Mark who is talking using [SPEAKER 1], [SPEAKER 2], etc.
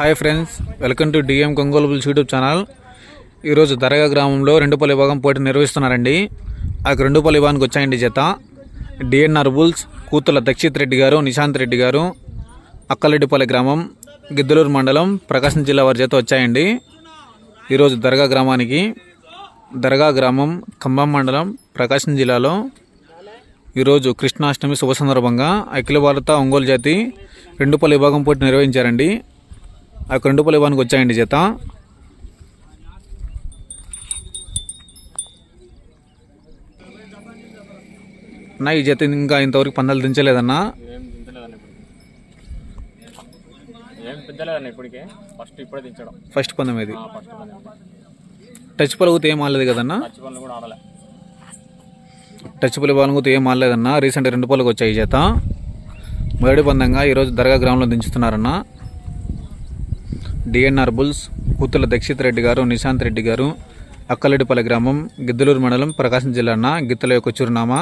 [SPEAKER 1] Hi friends welcome to DM కొంగోలుబుల్స్ YouTube channel. ఈరోజు దరగా గ్రామంలో రెండుపల్లి విభాగం పోటీ నిర్వహిస్తున్నారండి. ఆ రెండుపల్లి విభాగానికి వచ్చాయండి జత. డిఎన్ఆర్ బుల్స్ కూతుల దక్షిత్ రెడ్డి గారు నిశాంత్ రెడ్డి గారు అక్కలరెడ్డిపల్లి గ్రామం గిద్దలూరు మండలం ప్రకాశం జిల్లా వారి చేత వచ్చాయండి. ఈరోజు దర్గా గ్రామానికి దర్గా గ్రామం ఖమ్మం మండలం ప్రకాశం జిల్లాలో ఈరోజు కృష్ణాష్టమి శుభ సందర్భంగా అఖిల భారత ఒంగోలు జాతి రెండుపల్లి విభాగం పోటీ నిర్వహించారండి. ఆ యొక్క రెండుపల్లి విభాగానికి వచ్చాయండి జత. అన్న ఈ జత ఇంకా ఇంతవరకు పందాలు దించలేదన్నా.
[SPEAKER 2] ఫస్ట్ ఇప్పుడే దించడం.
[SPEAKER 1] ఫస్ట్ పందెం ఇది. టచ్ పలుగుతే ఏం ఆడలేదు కదన్నా? టచ్ పల్లి పలుగుతే ఏం ఆడలేదన్నా. రీసెంట్ రెండు పళ్ళకి వచ్చాయి ఈ జత. మొదటి పందంగా ఈరోజు దర్గా గ్రామంలో దించుతున్నారన్న. డిఎన్ఆర్ బుల్స్ కూతుల దక్షిత్ రెడ్డి గారు నిశాంత్ రెడ్డి గారు అక్కలడిపల్లి గ్రామం గిద్దలూరు మండలం ప్రకాశం జిల్లా అన్న గిత్తల యొక్క చిరునామా.